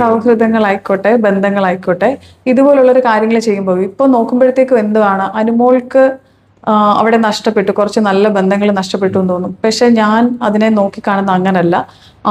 സൗഹൃദങ്ങളായിക്കോട്ടെ ബന്ധങ്ങളായിക്കോട്ടെ ഇതുപോലുള്ളൊരു കാര്യങ്ങൾ ചെയ്യുമ്പോൾ ഇപ്പൊ നോക്കുമ്പോഴത്തേക്കും എന്താണ് അനുമോൾക്ക് അവിടെ നഷ്ടപ്പെട്ടു കുറച്ച് നല്ല ബന്ധങ്ങൾ നഷ്ടപ്പെട്ടു എന്ന് തോന്നും. പക്ഷെ ഞാൻ അതിനെ നോക്കിക്കാണുന്ന അങ്ങനല്ല.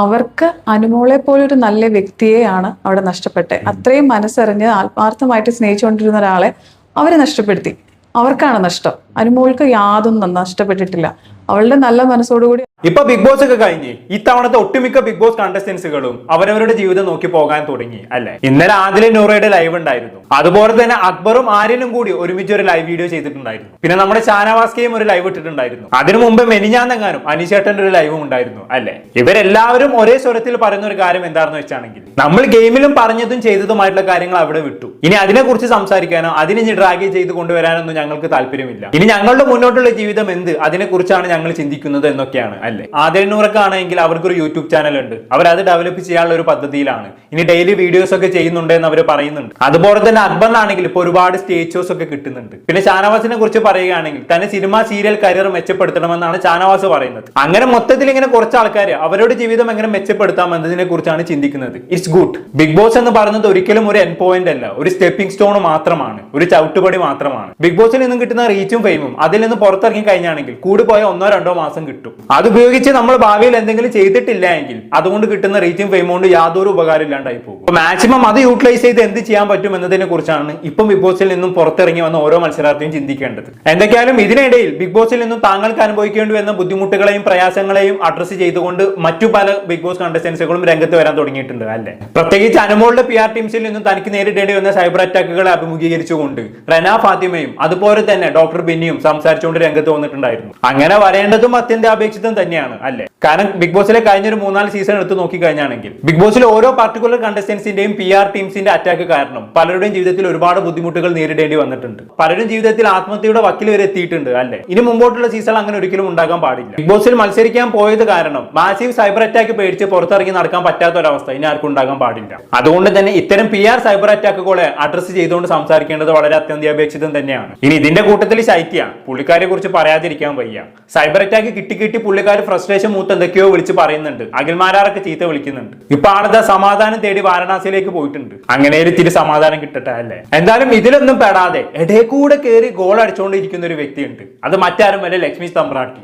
അവർക്ക് അനുമോളെ പോലൊരു നല്ല വ്യക്തിയെയാണ് അവിടെ നഷ്ടപ്പെട്ടത് അത്രയും മനസ്സറിഞ്ഞ് ആത്മാർത്ഥമായിട്ട് സ്നേഹിച്ചുകൊണ്ടിരുന്ന ഒരാളെ അവരെ നഷ്ടപ്പെടുത്തി. അവർക്കാണ് നഷ്ടം. അനുമോൾക്ക് യാതൊന്നും നഷ്ടപ്പെട്ടിട്ടില്ല. അവളുടെ നല്ല മനസ്സോടുകൂടി ഇപ്പൊ ബിഗ് ബോസ് ഒക്കെ കഴിഞ്ഞ് ഇത്തവണത്തെ ഒട്ടുമിക്ക ബിഗ് ബോസ് കണ്ടസ്റ്റൻസുകളും അവരവരുടെ ജീവിതം നോക്കി പോകാൻ തുടങ്ങി അല്ലെ? ഇന്നലെ ആദിലെ നൂറയുടെ ലൈവ് ഉണ്ടായിരുന്നു. അതുപോലെ തന്നെ അക്ബറും ആര്യനും കൂടി ഒരുമിച്ച് ഒരു ലൈവ് വീഡിയോ ചെയ്തിട്ടുണ്ടായിരുന്നു. പിന്നെ നമ്മുടെ ഷാനവാസ്കയും ഒരു ലൈവ് ഇട്ടിട്ടുണ്ടായിരുന്നു. അതിനു മുമ്പ് മെനിഞ്ഞാന്നെങ്ങാനും അനിശേട്ടന്റെ ഒരു ലൈവും ഉണ്ടായിരുന്നു അല്ലെ? ഇവരെല്ലാവരും ഒരേ സ്വരത്തിൽ പറയുന്ന ഒരു കാര്യം എന്താണെന്ന് വെച്ചാണെങ്കിൽ നമ്മൾ ഗെയിമിലും പറഞ്ഞതും ചെയ്തതുമായിട്ടുള്ള കാര്യങ്ങൾ അവിടെ വിട്ടു. ഇനി അതിനെക്കുറിച്ച് സംസാരിക്കാനോ അതിനെ ഇനി ഡ്രാഗ് ചെയ്ത് കൊണ്ടുവരാനൊന്നും ഞങ്ങൾക്ക് താല്പര്യമില്ല. ഇനി ഞങ്ങളുടെ മുന്നോട്ടുള്ള ജീവിതം എന്ത്? അതിനെക്കുറിച്ചാണ് ഞങ്ങൾ ചിന്തിക്കുന്നത് എന്നൊക്കെയാണ് അല്ലെ? ആദ്യനൂറൊക്കെ ആണെങ്കിൽ അവർക്കൊരു യൂട്യൂബ് ചാനൽ ഉണ്ട് അവർ അത് ഡെവലപ്പ് ചെയ്യാനുള്ള ഒരു പദ്ധതിയിലാണ്. ഇനി ഡെയിലി വീഡിയോസ് ഒക്കെ ചെയ്യുന്നുണ്ട് എന്ന് അവർ പറയുന്നുണ്ട്. അതുപോലെ തന്നെ അക്ബറിനാണെങ്കിൽ ഇപ്പോൾ ഒരുപാട് സ്റ്റേജ് ഷോസ് ഒക്കെ കിട്ടുന്നുണ്ട്. പിന്നെ ഷാനവാസിനെ കുറിച്ച് പറയുകയാണെങ്കിൽ തന്നെ സിനിമ സീരിയൽ കരിയർ മെച്ചപ്പെടുത്തണമെന്നാണ് ഷാനവാസ് പറയുന്നത്. അങ്ങനെ മൊത്തത്തിൽ ഇങ്ങനെ കുറച്ച് ആൾക്കാർ അവരുടെ ജീവിതം എങ്ങനെ മെച്ചപ്പെടുത്താം എന്നതിനെ കുറിച്ചാണ് ചിന്തിക്കുന്നത്. ഇറ്റ്സ് ഗുഡ് ബിഗ് ബോസ് എന്ന് പറയുന്നത് ഒരിക്കലും ഒരു എൻ പോയിന്റ് അല്ല. ഒരു സ്റ്റെപ്പിംഗ് സ്റ്റോൺ മാത്രമാണ്. ഒരു ചവിട്ടുപടി മാത്രമാണ്. ബിഗ് ബോസിൽ നിന്നും കിട്ടുന്ന റീച്ചും ഫെയിമും അതിൽ നിന്ന് പുറത്തിറങ്ങി കഴിഞ്ഞാണെങ്കിൽ കൂടി പോയ ഒന്നോ രണ്ടോ മാസം കിട്ടും. അത് ഉപയോഗിച്ച് നമ്മൾ ഭാവിയിൽ എന്തെങ്കിലും ചെയ്തിട്ടില്ല എങ്കിൽ അതുകൊണ്ട് കിട്ടുന്ന റീച്ചും ഫെയിമും കൊണ്ട് യാതൊരു ഉപകാരം ഇല്ലാണ്ടായി പോകും. മാക്സിമം അത് യൂട്ടിലൈസ് ചെയ്ത് എന്ത് ചെയ്യാൻ പറ്റും എന്നതിനെ കുറിച്ചാണ് ഇപ്പം ബിഗ് ബോസിൽ നിന്നും പുറത്തിറങ്ങി വന്ന ഓരോ മത്സരാർത്ഥിയും ചിന്തിക്കേണ്ടത്. എന്തൊക്കെയാലും ഇതിനിടയിൽ ബിഗ് ബോസിൽ നിന്നും താങ്കൾക്ക് അനുഭവിക്കേണ്ടി വന്ന ബുദ്ധിമുട്ടുകളെയും പ്രയാസങ്ങളെയും അഡ്രസ്സ് ചെയ്തുകൊണ്ട് മറ്റു പല ബിഗ് ബോസ് കണ്ടസ്റ്റൻസുകളും രംഗത്ത് വരാൻ തുടങ്ങിയിട്ടുണ്ട് അല്ലെ? പ്രത്യേകിച്ച് അനുമോളുടെ പി ആർ ടീംസിൽ നിന്നും തനിക്ക് നേരിടേണ്ടി വന്ന സൈബർ അറ്റാക്കുകളെ അഭിമുഖീകരിച്ചുകൊണ്ട് റന ഫാത്തിമയും അതുപോലെ തന്നെ ഡോക്ടർ ബിന്നിയും സംസാരിച്ചുകൊണ്ട് രംഗത്ത് വന്നിട്ടുണ്ടായിരുന്നു. അങ്ങനെ വരേണ്ടതും അത്യന്താപേക്ഷിതം തന്നെയാണ് അല്ലെ? കാരണം ബിഗ് ബോസിലെ കഴിഞ്ഞ ഒരു മൂന്നാൽ സീസൺ എടുത്ത് നോക്കി കഴിഞ്ഞാണെങ്കിൽ ബിഗ് ബോസിലെ ഓരോ പർട്ടിക്കുലർ കണ്ടസ്റ്റൻസിന്റെയും പി ആർ ടീംസിന്റെ അറ്റാക്ക് കാരണം പലരുടെയും ജീവിതത്തിൽ ഒരുപാട് ബുദ്ധിമുട്ടുകൾ നേരിടേണ്ടി വന്നിട്ടുണ്ട്. പലരും ജീവിതത്തിൽ ആത്മഹത്യയുടെ വക്കിൽ വരെ എത്തിയിട്ടുണ്ട് അല്ലെ? ഇനി മുമ്പോട്ടുള്ള സീസൺ അങ്ങനെ ഒരിക്കലും ഉണ്ടാകാൻ പാടില്ല. ബിഗ് ബോസിൽ മത്സരിക്കാൻ പോയത് കാരണം മാസീവ് സൈബർ അറ്റാക്ക് പേടിച്ച് പുറത്തിറങ്ങി നടക്കാൻ പറ്റാത്ത ഒരവസ്ഥ ഇനി ആർക്കും ഉണ്ടാകാൻ പാടില്ല. അതുകൊണ്ട് തന്നെ ഇത്തരം പി ആർ സൈബർ അറ്റാക്കുകളെ അഡ്രസ് ചെയ്തുകൊണ്ട് സംസാരിക്കേണ്ടത് വളരെ അത്യന്താപേക്ഷിതം തന്നെയാണ്. ഇനി ഇതിന്റെ കൂട്ടത്തിൽ ശൈത്യ പുള്ളിക്കാരെ കുറിച്ച് പറയാതിരിക്കാൻ വയ്യ. സൈബർ അറ്റാക്ക് കിട്ടി കിട്ടി പുള്ളിക്കാർ ഫ്രസ്ട്രേഷൻ മൂത്ത് എന്തൊക്കെയോ വിളിച്ച് പറയുന്നുണ്ട്. അഖിൽമാരാറൊക്കെ ചീത്ത വിളിക്കുന്നുണ്ട്. ഇപ്പൊ ആണത് സമാധാനം തേടി വാരണാസിയിലേക്ക് പോയിട്ടുണ്ട്. അങ്ങനെ ഒരു ഇത്തിരി സമാധാനം കിട്ടട്ടെ. അല്ലേ എന്തായാലും ഇതിലൊന്നും പെടാതെ ഇടയിൽ കൂടെ കയറി ഗോൾ അടിച്ചുകൊണ്ടിരിക്കുന്ന ഒരു വ്യക്തിയുണ്ട്. അത് മറ്റാരും വല്ല ലക്ഷ്മി തമ്പ്രാട്ടി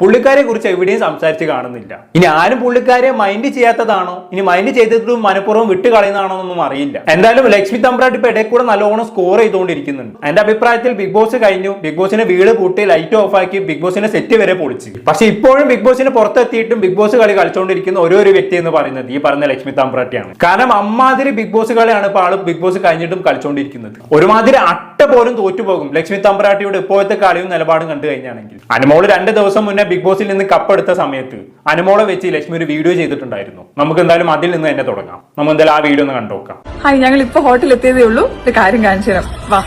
പുള്ളിക്കാരെ കുറിച്ച് എവിടെയും സംസാരിച്ച് കാണുന്നില്ല. ഇനി ആരും പുള്ളിക്കാരെ മൈൻഡ് ചെയ്യാത്തതാണോ? ഇനി മൈൻഡ് ചെയ്തിട്ടും മനഃപൂർവം വിട്ട് കളയുന്നതാണോ എന്നൊന്നും അറിയില്ല. എന്തായാലും ലക്ഷ്മി തമ്പ്രാട്ട് ഇപ്പൊ ഇടയിൽ കൂടെ നല്ലോണം സ്കോർ ചെയ്തുകൊണ്ടിരിക്കുന്നുണ്ട്. എന്റെ അഭിപ്രായത്തിൽ ബിഗ് ബോസ് കഴിഞ്ഞു. ബിഗ് ബോസിന്റെ വീട് പൂട്ടി ലൈറ്റ് ഓഫ് ആക്കി ബിഗ് ബോസിന്റെ സെറ്റ് വരെ പൊളിച്ച്. പക്ഷെ ഇപ്പോഴും ബിഗ് ബോസിന് പുറത്തെത്തിയിട്ടും ബിഗ് ബോസ് കളി കളിച്ചുകൊണ്ടിരിക്കുന്ന ഓരോ ഒരു വ്യക്തി എന്ന് പറയുന്നത് ഈ പറഞ്ഞ ലക്ഷ്മി തമ്പ്രാട്ടിയാണ്. കാരണം അമ്മാതിരി ബിഗ് ബോസ് കളിയാണ് ഇപ്പോൾ ആൾ ബിഗ് ബോസ് കഴിഞ്ഞിട്ടും കളിച്ചുകൊണ്ടിരിക്കുന്നത് ഒരുമാതിരി അട്ട പോലും തോറ്റുപോകും ലക്ഷ്മി തമ്പ്രാട്ടിയുടെ ഇപ്പോഴത്തെ കളിയും നിലപാടും കണ്ടു കഴിഞ്ഞാണെങ്കിൽ. അനുമോൾ രണ്ട് ദിവസം മുന്നേ ബിഗ് ബോസിൽ നിന്ന് കപ്പെടുത്ത സമയത്ത് അനുമോളെ വെച്ച് ലക്ഷ്മി ഒരു വീഡിയോ ചെയ്തിട്ടുണ്ടായിരുന്നു. നമുക്ക് എന്തായാലും അതിൽ നിന്ന് തന്നെ തുടങ്ങാം. നമുക്ക് എന്തായാലും ആ വീഡിയോ ഒന്ന് കണ്ടുനോക്കാം ഹായ് ഞങ്ങൾ ഇപ്പൊ ഹോട്ടലിൽ എത്തിയതേ ഉള്ളൂ. ഒരു കാര്യം കാണിച്ചു തരാം. വാ.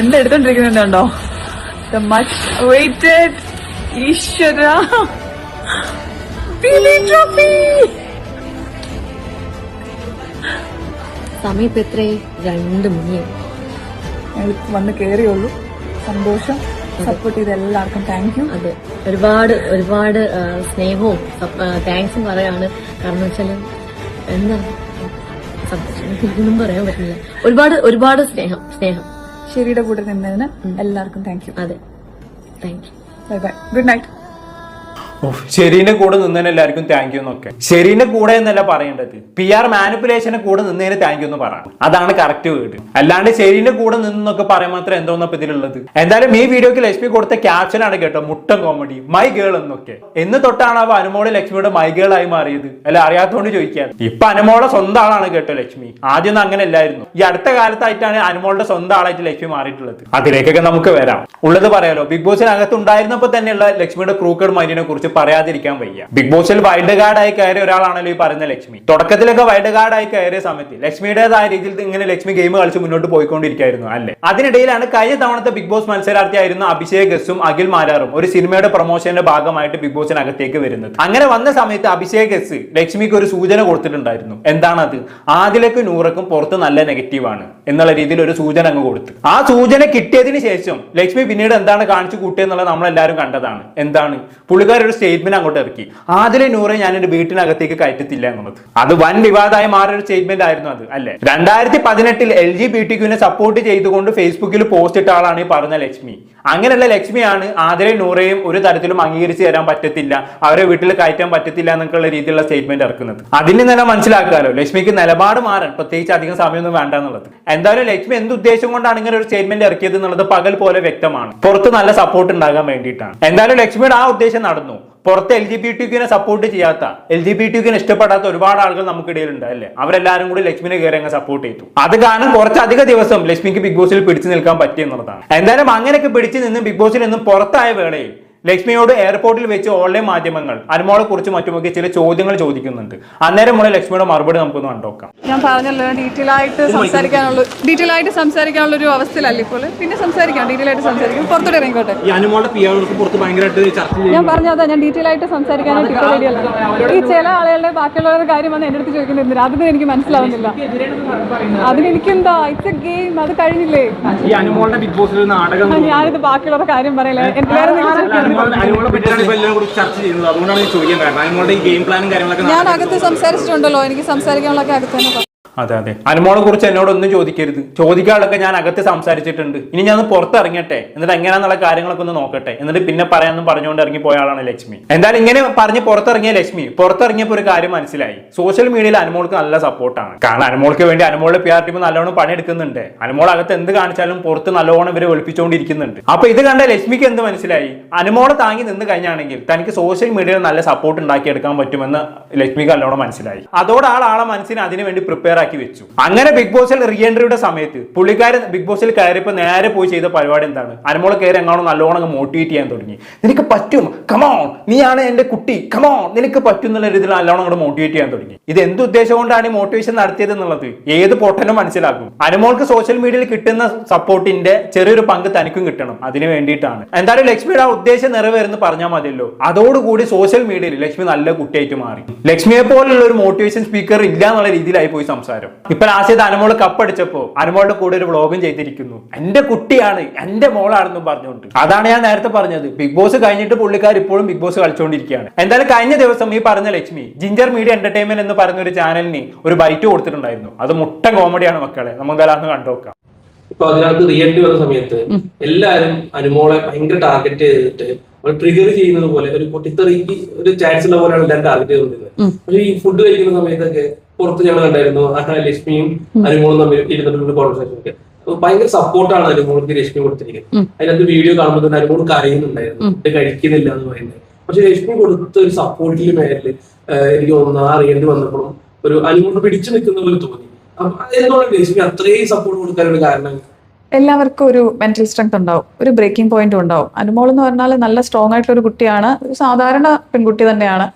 എന്താ എടുത്തോണ്ടിരിക്കുന്നുണ്ടോ the much waited Eeshwara trophy സമയം ഇപ്പൊ എത്രയായി? രണ്ട് മണിയായി. ഞങ്ങൾ വന്ന് കേറിയുള്ളൂ സന്തോഷം സപ്പോർട്ട് ചെയ്ത എല്ലാവർക്കും താങ്ക് യു അതെ. ഒരുപാട് ഒരുപാട് സ്നേഹവും താങ്ക്സും പറയാണ്. കാരണം വെച്ചാൽ എന്താ? സന്തോഷം. എനിക്ക് പറയാൻ പറ്റില്ല. ഒരുപാട് ഒരുപാട് സ്നേഹം സ്നേഹം. ശരിയുടെ കൂടെ നിന്നതിന് എല്ലാവർക്കും താങ്ക് യു അതെ. Thank you bye bye good night ശരീന്റെ കൂടെ നിന്നതിന് എല്ലാവർക്കും താങ്ക് യു എന്നൊക്കെ. ശരീന്റെ കൂടെ എന്നല്ല പറയേണ്ടത്. പി ആർ മാനിപ്പുലേഷന് കൂടെ നിന്നതിന് താങ്ക് യു എന്ന് പറയാം അതാണ് കറക്റ്റ് വേർഡ് അല്ലാണ്ട് ശരീന്റെ കൂടെ നിന്നൊക്കെ പറയാൻ മാത്രം എന്തോന്നപ്പോ ഇതിലുള്ളത്. എന്തായാലും ഈ വീഡിയോക്ക് ലക്ഷ്മി കൊടുത്ത ക്യാപ്ഷൻ ആണ് കേട്ടോ മുട്ടൻ കോമഡി മൈ ഗേൾ എന്നൊക്കെ. എന്ന് തൊട്ടാണ് അവ അനുമോൾ ലക്ഷ്മിയുടെ മൈ ഗേൾ ആയി മാറിയത്. അല്ല അറിയാത്തതുകൊണ്ട് ചോദിക്കാൻ ഇപ്പൊ അനുമോളെ സ്വന്തം ആളാണ് കേട്ടോ ലക്ഷ്മി. ആദ്യം അങ്ങനെ അല്ലായിരുന്നു. ഈ അടുത്ത കാലത്തായിട്ടാണ് അനുമോളുടെ സ്വന്തം ആളായിട്ട് ലക്ഷ്മി മാറിയിട്ടുള്ളത്. അതിലേക്കൊക്കെ നമുക്ക് വരാം. ഉള്ളത് പറയാലോ ബിഗ് ബോസിനകത്ത് ഉണ്ടായിരുന്നപ്പോ തന്നെയുള്ള ലക്ഷ്മിയുടെ ക്രൂക്കഡ് മൈൻഡിനെ കുറിച്ച് പറയാതിരിക്കാൻ വയ്യ. ബിഗ് ബോസിൽ വൈൽഡ് കാർഡായി കയറിയ ഒരാളാണല്ലോ ഈ പറയുന്ന ലക്ഷ്മി. തുടക്കത്തിലൊക്കെ വൈൽഡ് കാർഡായി കയറിയ സമയത്ത് ലക്ഷ്മിയുടേതായ രീതിയിൽ ഇങ്ങനെ ലക്ഷ്മി ഗെയിം കളിച്ച് മുന്നോട്ട് പോയിക്കൊണ്ടിരിക്കുകയായിരുന്നു അല്ലേ? അതിനിടയിലാണ് കഴിഞ്ഞ തവണത്തെ ബിഗ് ബോസ് മത്സരാർത്ഥിയായിരുന്ന അഭിഷേക് ഗസും അഖിൽ മാരാറും ഒരു സിനിമയുടെ പ്രൊമോഷന്റെ ഭാഗമായിട്ട് ബിഗ് ബോസിനകത്തേക്ക് വരുന്നത്. അങ്ങനെ വന്ന സമയത്ത് അഭിഷേക് ഗസ് ലക്ഷ്മിക്ക് ഒരു സൂചന കൊടുത്തിട്ടുണ്ടായിരുന്നു. എന്താണത്? ആദിലക്ക് നൂറക്കും പുറത്ത് നല്ല നെഗറ്റീവാണ് എന്നുള്ള രീതിയിൽ ഒരു സൂചന അങ്ങ് കൊടുത്തു. ആ സൂചന കിട്ടിയതിന് ശേഷം ലക്ഷ്മി പിന്നീട് എന്താണ് കാണിച്ചു കൂട്ടിയെന്നുള്ളത് നമ്മളെല്ലാവരും കണ്ടതാണ്. എന്താണ്? പുള്ളിക്കാർ ഒരു സ്റ്റേറ്റ്മെന്റ് അങ്ങോട്ട് ഇറക്കി. ആദ്യം നൂറെ ഞാൻ എന്റെ വീട്ടിനകത്തേക്ക് കയറ്റത്തില്ല എന്നുള്ളത്. അത് വൻ വിവാദമായി മാറിയ ഒരു സ്റ്റേറ്റ്മെന്റ് ആയിരുന്നു അത് അല്ലെ? രണ്ടായിരത്തി പതിനെട്ടിൽ എൽ ജി ബി ടി ക്യൂവിനെ സപ്പോർട്ട് ചെയ്തുകൊണ്ട് ഫേസ്ബുക്കിൽ പോസ്റ്റ് ഇട്ട ആളാണ് ഈ പറഞ്ഞ ലക്ഷ്മി. അങ്ങനെയുള്ള ലക്ഷ്മിയാണ് ആതിരെ നൂറയും ഒരു തരത്തിലും അംഗീകരിച്ച് തരാൻ പറ്റത്തില്ല അവരെ വീട്ടിൽ കയറ്റാൻ പറ്റത്തില്ല എന്നൊക്കെയുള്ള രീതിയിലുള്ള സ്റ്റേറ്റ്മെന്റ് ഇറക്കുന്നത്. അതിന് തന്നെ മനസ്സിലാക്കാലോ ലക്ഷ്മിക്ക് നിലപാട് മാറാൻ പ്രത്യേകിച്ച് അധികം സമയമൊന്നും വേണ്ട എന്നുള്ളത്. എന്തായാലും ലക്ഷ്മി എന്ത് ഉദ്ദേശം കൊണ്ടാണ് ഇങ്ങനെ ഒരു സ്റ്റേറ്റ്മെന്റ് ഇറക്കിയത് എന്നുള്ളത് പകൽ പോലെ വ്യക്തമാണ്. പുറത്ത് നല്ല സപ്പോർട്ട് ഉണ്ടാകാൻ വേണ്ടിയിട്ടാണ്. എന്തായാലും ലക്ഷ്മിയുടെ ആ ഉദ്ദേശം നടന്നു. പുറത്ത് എൽ ജി ബി ടിക്കിനെ സപ്പോർട്ട് ചെയ്യാത്ത എൽ ജി ബി ടിക്കിനെ ഇഷ്ടപ്പെടാത്ത ഒരുപാട് ആളുകൾ നമുക്കിടയിലുണ്ട് അല്ലേ? അവരെല്ലാരും കൂടി ലക്ഷ്മിനെ കയറി അങ്ങ് സപ്പോർട്ട് ചെയ്തു. അത് കാരണം കുറച്ചധിക ദിവസം ലക്ഷ്മിക്ക് ബിഗ് ബോസിൽ പിടിച്ചു നിൽക്കാൻ പറ്റിയെന്നുള്ളതാണ്. എന്തായാലും അങ്ങനെയൊക്കെ പിടിച്ചു നിന്ന് ബിഗ് ബോസിൽ നിന്നും പുറത്തായ വേളയിൽ ലക്ഷ്മിയോട് എയർപോർട്ടിൽ വെച്ച് ഓൺലൈൻ മാധ്യമങ്ങൾ. അനുമോളെ കുറിച്ച് മറ്റുമൊക്കെ ചില ചോദ്യങ്ങൾ ചോദിക്കുന്നുണ്ട്. അന്നേരം മുതൽ ലക്ഷ്മിയുടെ മറുപടി നമുക്കൊന്ന് കണ്ടോക്കാം. ഞാൻ പറഞ്ഞല്ലോ ഡീറ്റെയിൽ ആയിട്ട് സംസാരിക്കാനുള്ള ഡീറ്റെയിൽ ആയിട്ട് സംസാരിക്കാനുള്ള ഒരു അവസ്ഥയിലല്ല ഇപ്പോൾ? പിന്നെ സംസാരിക്കാം ഡീറ്റെയിൽ ആയിട്ട് സംസാരിക്കും. പുറത്തോട്ട് ഇറങ്ങിക്കോട്ടെ. ഞാൻ പറഞ്ഞതാ ഞാൻ ഡീറ്റെയിൽ ആയിട്ട് സംസാരിക്കാനായിട്ട് ഇപ്പോൾ റെഡിയല്ല ഈ ചില ആളുകളുടെ ബാക്കിയുള്ളവരുടെ കാര്യം വന്ന് എന്റെ അടുത്ത് ചോദിക്കുന്നുണ്ട്. അതൊന്നും എനിക്ക് മനസ്സിലാവുന്നില്ല. അതിനെനിക്കെന്താ? ഇറ്റ്സ് എ ഗെയിം അത് കഴിഞ്ഞില്ലേ? ഞാനിത് ബാക്കിയുള്ളവരുടെ കാര്യം പറയില്ല. വേറെ ഞാൻ ചോദിക്കാൻ കാരണം അനുമോളുടെ ഈ ഗെയിം പ്ലാനും കാര്യങ്ങളൊക്കെ ഞാൻ അകത്ത് സംസാരിച്ചിട്ടുണ്ടല്ലോ എനിക്ക് സംസാരിക്കാനുള്ള അകത്ത് തന്നെ. അതെ അതെ. അനുമോളെ കുറിച്ച് എന്നോടൊന്നും ചോദിക്കരുത്. ചോദിക്കാളൊക്കെ ഞാൻ അകത്ത് സംസാരിച്ചിട്ടുണ്ട്. ഇനി ഞാൻ പുറത്തിറങ്ങട്ടെ എന്നിട്ട് എങ്ങനെയാന്നുള്ള കാര്യങ്ങളൊക്കെ ഒന്ന് നോക്കട്ടെ? എന്നിട്ട് പിന്നെ പറയാമെന്നും പറഞ്ഞുകൊണ്ട് ഇറങ്ങി പോയ ആളാണ് ലക്ഷ്മി. എന്തായാലും ഇങ്ങനെ പറഞ്ഞ് പുറത്തിറങ്ങിയ ലക്ഷ്മി പുറത്തിറങ്ങിയപ്പോൾ ഒരു കാര്യം മനസ്സിലായി. സോഷ്യൽ മീഡിയയിൽ അനുമോൾക്ക് നല്ല സപ്പോർട്ടാണ് കാരണം അനുമോൾക്ക് വേണ്ടി അനുമോളുടെ പി ആർ ടീം നല്ലോണം പണിയെടുക്കുന്നുണ്ട്. അനുമോൾ അകത്ത് എന്ത് കാണിച്ചാലും പുറത്ത് നല്ലോണം ഇവരെ ഒളിപ്പിച്ചുകൊണ്ടിരിക്കുന്നുണ്ട്. അപ്പൊ ഇത് കണ്ട ലക്ഷ്മിക്ക് എന്ത് മനസ്സിലായി? അനുമോളെ താങ്ങി നിന്ന് കഴിഞ്ഞാണെങ്കിൽ തനിക്ക് സോഷ്യൽ മീഡിയയിൽ നല്ല സപ്പോർട്ട് ഉണ്ടാക്കിയെടുക്കാൻ പറ്റുമെന്ന് ലക്ഷ്മിക്ക് നല്ലോണം മനസ്സിലായി. അതോടെ ആൾ ആളെ മനസ്സിനെ അതിനു വേണ്ടി പ്രിപ്പയർ ആക്കി. വെച്ചു. അങ്ങനെ ബിഗ് ബോസിൽ റീ എൻട്രിയുടെ സമയത്ത് പുള്ളിക്കാരൻ ബിഗ് ബോസിൽ കയറിയപ്പോൾ നേരെ പോയി ചെയ്ത പരിപാടി എന്താണ്? അനുമോളെ കയറി എങ്ങാണോ നല്ലോണം മോട്ടിവേറ്റ് ചെയ്യാൻ തുടങ്ങി. നിനക്ക് പറ്റും? കമോൺ നീയാണ് എന്റെ കുട്ടി. കമോൺ നിനക്ക് പറ്റും എന്നുള്ള രീതിയിൽ നല്ലോണം അങ്ങോട്ട് മോട്ടിവേറ്റ് ചെയ്യാൻ തുടങ്ങി. ഇത് എന്ത് ഉദ്ദേശം കൊണ്ടാണ് ഈ മോട്ടിവേഷൻ നടത്തിയത് എന്നുള്ളത്? ഏത് പൊട്ടനും മനസ്സിലാക്കും. അനുമോൾക്ക് സോഷ്യൽ മീഡിയയിൽ കിട്ടുന്ന സപ്പോർട്ടിന്റെ ചെറിയൊരു പങ്ക് തനിക്കും കിട്ടണം. അതിന് വേണ്ടിയിട്ടാണ്. എന്തായാലും ലക്ഷ്മിയുടെ ആ ഉദ്ദേശം നിറവേറുന്നു പറഞ്ഞാൽ മതിയല്ലോ. അതോടുകൂടി സോഷ്യൽ മീഡിയയിൽ ലക്ഷ്മി നല്ല കുട്ടിയായിട്ട് മാറി. ലക്ഷ്മിയെ പോലുള്ള ഒരു മോട്ടിവേഷൻ സ്പീക്കർ ഇല്ല എന്നുള്ള രീതിയിലായി പോയി സംസാരം ഇപ്പൊ ആസിയത് അനുമോൾ കപ്പടിച്ചപ്പോ അനുമോളുടെ കൂടെ ഒരു വ്ളോഗും ചെയ്തിരിക്കുന്നു. എന്റെ കുട്ടിയാണ് എന്റെ മോളാണെന്നും പറഞ്ഞുകൊണ്ട്. അതാണ് ഞാൻ നേരത്തെ പറഞ്ഞത്. ബിഗ് ബോസ് കഴിഞ്ഞിട്ട് പുള്ളിക്കാർ ഇപ്പോഴും ബിഗ് ബോസ് കളിച്ചുകൊണ്ടിരിക്കുകയാണ് എന്തായാലും കഴിഞ്ഞ ദിവസം ഈ പറഞ്ഞ ലക്ഷ്മി ജിഞ്ചർ മീഡിയ എന്റർടൈൻമെന്റ് എന്ന് പറഞ്ഞ ഒരു ചാനലിന് ഒരു ബൈറ്റ് കൊടുത്തിട്ടുണ്ടായിരുന്നു. അത് മുട്ട കോമഡിയാണ് മക്കളെ. നമുക്ക് എന്തായാലും കണ്ടുനോക്കാം ഇപ്പൊ അതിനകത്ത് റിയാക്ട് വന്ന സമയത്ത് എല്ലാരും അനുമോളെ ഭയങ്കര ടാർഗറ്റ് ചെയ്തിട്ട് ട്രിഗർ ചെയ്യുന്നത് പോലെ ഒരു പൊട്ടിത്തെറിക്ക് ഒരു ചാൻസ് ഉള്ള പോലെയാണ് എല്ലാവരും ടാർഗറ്റ് ചെയ്തുകൊണ്ടിരുന്നത്. പക്ഷേ ഈ ഫുഡ് കഴിക്കുന്ന സമയത്തൊക്കെ പുറത്ത് ഞങ്ങൾ കണ്ടായിരുന്നു. ലക്ഷ്മിയും അനുമോളും തമ്മിൽ ഇരുന്നിട്ടുണ്ട് അപ്പൊ ഭയങ്കര സപ്പോർട്ടാണ് അനുമോൾക്ക് ലക്ഷ്മി കൊടുത്തിരിക്കുന്നത്. അതിനകത്ത് വീഡിയോ കാണുമ്പോൾ തന്നെ അനുമോൾ കരയുന്നുണ്ടായിരുന്നു. ഇത് കഴിക്കുന്നില്ല എന്ന് പറയുന്നത്. പക്ഷെ ലക്ഷ്മി കൊടുത്ത ഒരു സപ്പോർട്ടിന്റെ മേലിൽ എനിക്ക് ഒന്ന് അറിയേണ്ടി വന്നപ്പോഴും ഒരു അനുമോൾ പിടിച്ചു നിൽക്കുന്ന പോലെ തോന്നി. എന്തുകൊണ്ടാണ് ലക്ഷ്മി അത്രയും സപ്പോർട്ട് കൊടുക്കാനുള്ള കാരണം? എല്ലാവർക്കും ഒരു മെന്റൽ സ്ട്രെങ്ത് ഉണ്ടാവും. ഒരു ബ്രേക്കിംഗ് പോയിന്റും ഉണ്ടാവും. അനുമോൾ എന്ന് പറഞ്ഞാൽ നല്ല സ്ട്രോങ് ആയിട്ടുള്ള ഒരു കുട്ടിയാണ്. ഒരു സാധാരണ പെൺകുട്ടി തന്നെയാണ്.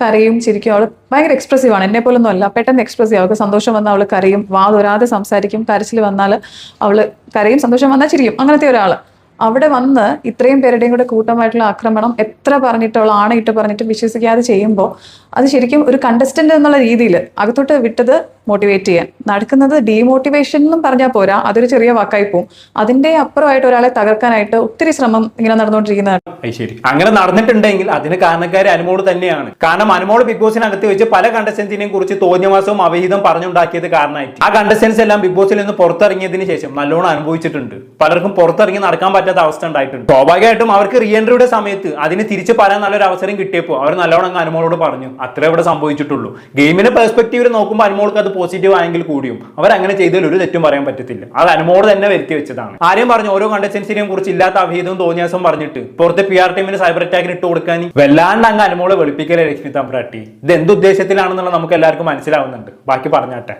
കരയും ചിരിക്കും. അവൾ ഭയങ്കര എക്സ്പ്രസീവ് ആണ്. എന്നെ പോലൊന്നും അല്ല. പെട്ടെന്ന് എക്സ്പ്രസീവ് അവൾക്ക് സന്തോഷം വന്നാൽ അവൾ കരയും. വാ തൊരാതെ സംസാരിക്കും. കരച്ചിൽ വന്നാൽ അവൾ കരയും സന്തോഷം വന്നാൽ ചിരിക്കും അങ്ങനത്തെ ഒരാൾ അവിടെ വന്ന് ഇത്രയും പേരുടെയും കൂടെ കൂട്ടമായിട്ടുള്ള ആക്രമണം എത്ര പറഞ്ഞിട്ട് അവൾ ആണയിട്ട് പറഞ്ഞിട്ട് വിശ്വസിക്കാതെ ചെയ്യുമ്പോൾ അത് ശരിക്കും ഒരു കണ്ടസ്റ്റന്റ് എന്നുള്ള രീതിയിൽ അകത്തോട്ട് വിട്ടത് മോട്ടിവേറ്റ് ചെയ്യാൻ. നടക്കുന്നത് ഡീമോട്ടിവേഷൻ എന്നും പറഞ്ഞാൽ പോരാ. അതൊരു ചെറിയ വാക്കായി പോവും. അതിന്റെ അപ്പുറമായിട്ട് ഒരാളെ തകർക്കാനായിട്ട് ഒത്തിരി ശ്രമം ഇങ്ങനെ നടന്നുകൊണ്ടിരിക്കുന്നതാണ് ശരി. അങ്ങനെ നടന്നിട്ടുണ്ടെങ്കിൽ അതിന് കാരണക്കാരെ അനുമോൾ തന്നെയാണ്. കാരണം അനുമോൾ ബിഗ് ബോസിനകത്ത് വെച്ച് പല കണ്ടസ്റ്റൻസിനെയും കുറിച്ച് തോന്നിയമാസവും അവഹിതം പറഞ്ഞുണ്ടാക്കിയത് കാരണമായിട്ട്. ആ കണ്ടസ്റ്റൻസ് എല്ലാം ബിഗ് ബോസിൽ നിന്ന് പുറത്തിറങ്ങിയതിന് ശേഷം നല്ലോണം അനുഭവിച്ചിട്ടുണ്ട്. പലർക്കും പുറത്തിറങ്ങി നടക്കാൻ പറ്റാത്ത അവസ്ഥ ഉണ്ടായിട്ടുണ്ട്. സ്വാഭാവികമായിട്ടും അവർക്ക് റീ എൻട്രിയുടെ സമയത്ത് അതിന് തിരിച്ച് പറയാൻ നല്ലൊരു അവസരം കിട്ടിയപ്പോൾ അവർ നല്ലോണം അനുമോളോട് പറഞ്ഞു. അത്രേ ഇവിടെ സംഭവിച്ചിട്ടുള്ളൂ. ഗെയിമിന് പെർസ്പെക്റ്റീവിൽ നോക്കുമ്പോൾ അനുമോൾക്ക് അത് പോസിറ്റീവ് ആയെങ്കിൽ കൂടിയും. അവരങ്ങനെ ചെയ്തതിൽ ഒരു തെറ്റും പറയാൻ പറ്റത്തില്ല. അത് അനുമോട് തന്നെ വരുത്തി വെച്ചതാണ്. ആരും പറഞ്ഞു ഓരോ കണ്ടസ്റ്റൻസിനെയും കുറിച്ച് ഇല്ലാത്ത അവിഹിതവും തോന്നിയാസം പറഞ്ഞിട്ട് പുറത്തെ പി ആർ ടീമിന് സൈബർ അറ്റാക്കിന് ഇട്ട് കൊടുക്കാൻ വല്ലാണ്ട് അങ്ങ് അനുമോളെ വെളുപ്പിക്കലേ ലക്ഷ്മി തമ്പ്രാട്ടി. ഇത് എന്ത് ഉദ്ദേശത്തിലാണെന്നുള്ള നമുക്ക് എല്ലാവർക്കും മനസ്സിലാവുന്നുണ്ട്. ബാക്കി പറഞ്ഞാട്ടെ.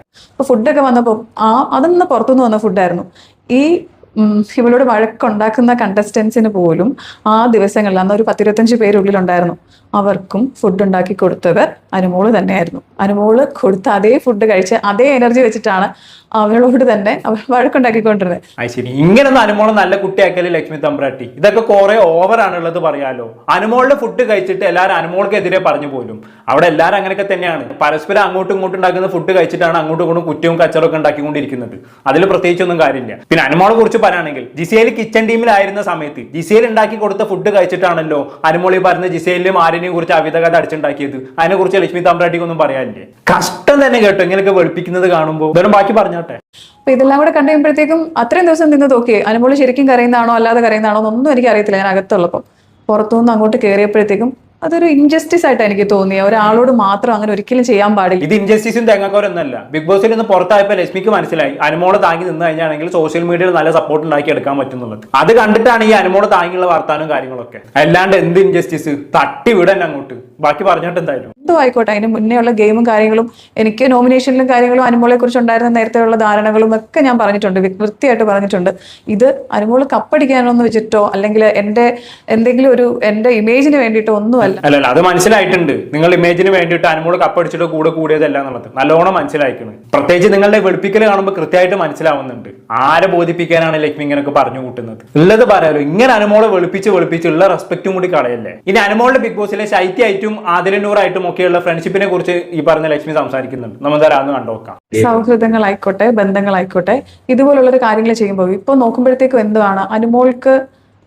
ഫുഡൊക്കെ വന്നപ്പോൾ ആ അതൊന്ന് പുറത്തുനിന്ന് വന്ന ഫുഡായിരുന്നു ഈ ഇവളോട് വഴക്കുണ്ടാക്കുന്ന കണ്ടസ്റ്റൻസിന് പോലും ആ ദിവസങ്ങളിൽ അന്ന് ഒരു പത്തിരുപത്തഞ്ച് പേരുള്ളിലുണ്ടായിരുന്നു. അവർക്കും ഫുഡ് ഉണ്ടാക്കി കൊടുത്തത് അനുമോൾ തന്നെയായിരുന്നു. അനുമോൾ കൊടുത്ത അതേ ഫുഡ് കഴിച്ച് അതേ എനർജി വെച്ചിട്ടാണ് അവളോട് തന്നെ അവർ വഴക്കുണ്ടാക്കിക്കൊണ്ടിരുന്നത്. ശരി. ഇങ്ങനൊന്നും അനുമോൾ നല്ല കുട്ടിയാക്കൽ ലക്ഷ്മി തമ്പ്രാട്ടി. ഇതൊക്കെ കുറെ ഓവറാണുള്ളത് പറയാലോ. അനുമോളുടെ ഫുഡ് കഴിച്ചിട്ട് എല്ലാവരും അനുമോൾക്കെതിരെ പറഞ്ഞു പോലും അവിടെ എല്ലാവരും അങ്ങനെയൊക്കെ തന്നെയാണ്. പരസ്പരം അങ്ങോട്ടും ഇങ്ങോട്ടും ഉണ്ടാക്കുന്ന ഫുഡ് കഴിച്ചിട്ടാണ് അങ്ങോട്ടും ഇങ്ങോട്ടും കുറ്റവും കച്ചറും ഒക്കെ ഉണ്ടാക്കിക്കൊണ്ടിരിക്കുന്നത്. അതിൽ പ്രത്യേകിച്ചൊന്നും കാര്യമില്ല. പിന്നെ അനുമോളെ കുറിച്ച് പറയുകയാണെങ്കിൽ ജിസേൽ കിച്ചൺ ടീമിലായിരുന്ന സമയത്ത് ജിസേൽ ഉണ്ടാക്കി കൊടുത്ത ഫുഡ് കഴിച്ചിട്ടാണല്ലോ അനുമോളി പറഞ്ഞ ജിസേലിലും ആര്യനെയും കുറിച്ച് അവിധ കഥ അടിച്ചുണ്ടാക്കിയത്. അതിനെ കുറിച്ച് ലക്ഷ്മി തമ്പ്രാട്ടിക്കൊന്നും പറയാനില്ലേ? കഷ്ടം തന്നെ കേട്ടോ ഇങ്ങനെയൊക്കെ വെളുപ്പിക്കുന്നത് കാണുമ്പോൾ വെറും ബാക്കി പറഞ്ഞോട്ടെ. അപ്പൊ ഇതെല്ലാം കൂടെ കണ്ടു കഴിയുമ്പോഴത്തേക്കും അത്രയും ദിവസം നിന്ന് നോക്കിയേ അനുമോൾ ശരിക്കും കരയുന്നതാണോ അല്ലാതെ കരയുന്നതാണോ എന്നൊന്നും എനിക്ക് അറിയത്തില്ല ഞാൻ അകത്തുള്ളപ്പം. പുറത്തുനിന്ന് അങ്ങോട്ട് കയറിയപ്പോഴത്തേക്കും അതൊരു ഇൻജസ്റ്റിസ് ആയിട്ട് എനിക്ക് തോന്നി ഒരാളോട് മാത്രം അങ്ങനെ ഒരിക്കലും ചെയ്യാൻ പാടില്ല. ഇത് ഇൻജസ്റ്റിസും തേങ്ങാക്കോരൊന്നല്ല ബിഗ് ബോസിൽ നിന്ന് പുറത്തായപ്പോൾ ലക്ഷ്മിക്ക് മനസ്സിലായി. അനുമോളെ താങ്ങി നിന്ന് കഴിഞ്ഞാണെങ്കിൽ സോഷ്യൽ മീഡിയയിൽ നല്ല സപ്പോർട്ട് ഉണ്ടാക്കി എടുക്കാൻ പറ്റുന്നുള്ളത്. അത് കണ്ടിട്ടാണ് ഈ അനുമോളെ താങ്ങിയുള്ള വർത്താനവും കാര്യങ്ങളൊക്കെ. അല്ലാണ്ട് എന്ത് ഇൻജസ്റ്റിസ് തട്ടി വിടന്നെ അങ്ങോട്ട്. ബാക്കി പറഞ്ഞിട്ട് എന്തായാലും? എന്തോ ആയിക്കോട്ടെ. അതിന് മുന്നേ ഉള്ള ഗെയിമും കാര്യങ്ങളും എനിക്ക് നോമിനേഷനിലും കാര്യങ്ങളും അനുമോളെ കുറിച്ച് ഉണ്ടായിരുന്ന നേരത്തെ ഉള്ള ധാരണകളും ഒക്കെ ഞാൻ പറഞ്ഞിട്ടുണ്ട്. വൃത്തിയായിട്ട് പറഞ്ഞിട്ടുണ്ട്. ഇത് അനുമോൾ കപ്പടിക്കാനോന്ന് വെച്ചിട്ടോ അല്ലെങ്കിൽ എന്റെ എന്തെങ്കിലും ഒരു എന്റെ ഇമേജിന് വേണ്ടിയിട്ടോ ഒന്നുമല്ല. അല്ല അല്ല അത് മനസ്സിലായിട്ടുണ്ട്. നിങ്ങൾ ഇമേജിന് വേണ്ടിയിട്ട് അനുമോൾ കപ്പടിച്ചിട്ട് കൂടെ കൂടിയതല്ല എന്നുള്ളത് നല്ലോണം മനസ്സിലായിക്കണം. പ്രത്യേകിച്ച് നിങ്ങളുടെ വെളുപ്പിക്കൽ കാണുമ്പോൾ കൃത്യമായിട്ട് മനസ്സിലാവുന്നുണ്ട്. ആരെ ബോധിപ്പിക്കാനാണ് ലക്ഷ്മി ഇങ്ങനെയൊക്കെ പറഞ്ഞു കൂട്ടുന്നത്? ഉള്ളത് പറയാലോ ഇങ്ങനെ അനുമോളെ വെളുപ്പിച്ച് വെളുപ്പിച്ച് ഉള്ള റെസ്പെക്റ്റും കൂടി കളയല്ലേ? ഇനി അനുമോളുടെ ബിഗ് ബോസിലെ ശൈത്യായിട്ടും ആദിലനൂറായിട്ടും ഒക്കെയുള്ള ഫ്രണ്ട്ഷിപ്പിനെ കുറിച്ച് ഈ പറഞ്ഞ ലക്ഷ്മി സംസാരിക്കുന്നുണ്ട്. നമ്മൾ തരാമെന്ന് കണ്ടോക്കാം സൗഹൃദങ്ങളായിക്കോട്ടെ ബന്ധങ്ങളായിക്കോട്ടെ ഇതുപോലുള്ള കാര്യങ്ങൾ ചെയ്യുമ്പോൾ ഇപ്പൊ നോക്കുമ്പോഴത്തേക്കും എന്താണ് അനുമോൾക്ക്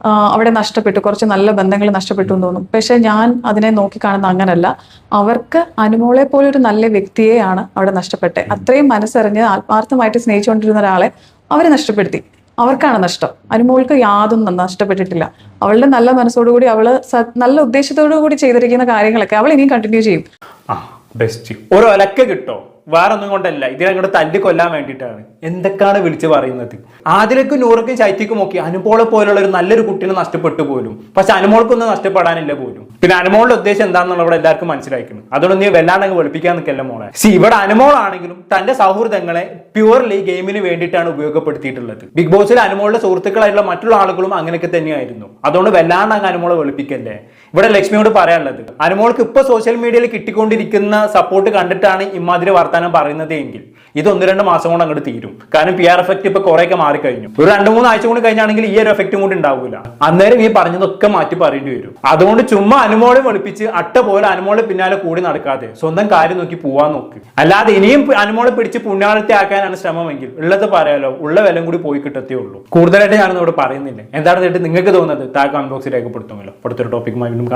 അവിടെ നഷ്ടപ്പെട്ടു. കുറച്ച് നല്ല ബന്ധങ്ങൾ നഷ്ടപ്പെട്ടു എന്ന് തോന്നും. പക്ഷെ ഞാൻ അതിനെ നോക്കിക്കാണുന്ന അങ്ങനല്ല. അവർക്ക് അനുമോളെ പോലെ ഒരു നല്ല വ്യക്തിയെയാണ് അവിടെ നഷ്ടപ്പെട്ടെ. അത്രയും മനസ്സറിഞ്ഞ് ആത്മാർത്ഥമായിട്ട് സ്നേഹിച്ചുകൊണ്ടിരുന്ന ഒരാളെ അവരെ നഷ്ടപ്പെടുത്തി. അവർക്കാണ് നഷ്ടം. അനുമോൾക്ക് യാതൊന്നും നഷ്ടപ്പെട്ടിട്ടില്ല. അവളുടെ നല്ല മനസ്സോടുകൂടി അവൾ സ- നല്ല ഉദ്ദേശത്തോടു കൂടി ചെയ്തിരിക്കുന്ന കാര്യങ്ങളൊക്കെ അവൾ ഇനിയും കണ്ടിന്യൂ ചെയ്യും. ഒരു ഒലക്ക കിട്ടോ? വേറെ ഒന്നും കൊണ്ടല്ല ഇതിനങ്ങോട്ട് തല്ലി കൊല്ലാൻ വേണ്ടിയിട്ടാണ്. എന്തൊക്കെയാണ് വിളിച്ച് പറയുന്നത്? ആദിലക്കും നൂറക്കും ശൈത്യക്കും ഒക്കെ അനുമോളെ പോലുള്ള ഒരു നല്ലൊരു കുട്ടീനെ നഷ്ടപ്പെട്ടു പോലും. പക്ഷെ അനുമോൾക്കൊന്നും നഷ്ടപ്പെടാനില്ല പോലും. പിന്നെ അനുമോളുടെ ഉദ്ദേശം എന്താണെന്നുള്ള ഇവിടെ എല്ലാവർക്കും മനസ്സിലാക്കുന്നു അതുകൊണ്ട് നീ വല്ലാണ്ട് അങ്ങ് വെളുപ്പിക്കാൻ നിൽക്കല്ല മോളെ? സി ഇവിടെ അനുമോളാണെങ്കിലും തന്റെ സൗഹൃദങ്ങളെ പ്യുവർലി ഗെയിമിന് വേണ്ടിയിട്ടാണ് ഉപയോഗപ്പെടുത്തിയിട്ടുള്ളത്. ബിഗ് ബോസിൽ അനുമോളുടെ സുഹൃത്തുക്കളായിട്ടുള്ള മറ്റുള്ള ആളുകളും അങ്ങനെയൊക്കെ തന്നെയായിരുന്നു. അതുകൊണ്ട് വല്ലാണ്ട് അനുമോളെ വെളുപ്പിക്കല്ലേ? ഇവിടെ ലക്ഷ്മിയോട് പറയാനുള്ളത് അനുമോൾക്ക് ഇപ്പൊ സോഷ്യൽ മീഡിയയിൽ കിട്ടിക്കൊണ്ടിരിക്കുന്ന സപ്പോർട്ട് കണ്ടിട്ടാണ് ഇമാതിരി വർത്താനം പറയുന്നത് എങ്കിൽ. ഇത് ഒന്ന് രണ്ട് മാസം കൊണ്ട് അങ്ങോട്ട് തീരും. കാരണം പി ആർ എഫക്ട് ഇപ്പൊ കുറെയൊക്കെ മാറിക്കഴിഞ്ഞു. ഒരു രണ്ട് മൂന്ന് ആഴ്ച കൊണ്ട് കഴിഞ്ഞാണെങ്കിൽ ഈ ഒരു എഫക്റ്റും കൂടി ഉണ്ടാവില്ല അന്നേരം ഈ പറഞ്ഞതൊക്കെ മാറ്റി പറയേണ്ടി വരും. അതുകൊണ്ട് ചുമ്മാ അനുമോളെ വെളുപ്പിച്ച് അട്ട പോലെ അനുമോളെ പിന്നാലെ കൂടി നടക്കാതെ സ്വന്തം കാര്യം നോക്കി പോവാൻ നോക്കി. അല്ലാതെ ഇനിയും അനുമോളെ പിടിച്ച് പുണ്യാളത്തെ ആക്കാനാണ് ശ്രമമെങ്കിൽ ഉള്ളത് പറയാലോ ഉള്ള വിലം കൂടി പോയി കിട്ടത്തേ ഉള്ളൂ. കൂടുതലായിട്ട് ഞാനൊന്നും ഇവിടെ പറയുന്നില്ല. എന്താണ് നിങ്ങൾക്ക് തോന്നുന്നത് താഴെ കമന്റ് ബോക്സിൽ രേഖപ്പെടുത്തുമല്ലോ അടുത്തൊരു ടോപ്പിക്കുമായി വീണ്ടും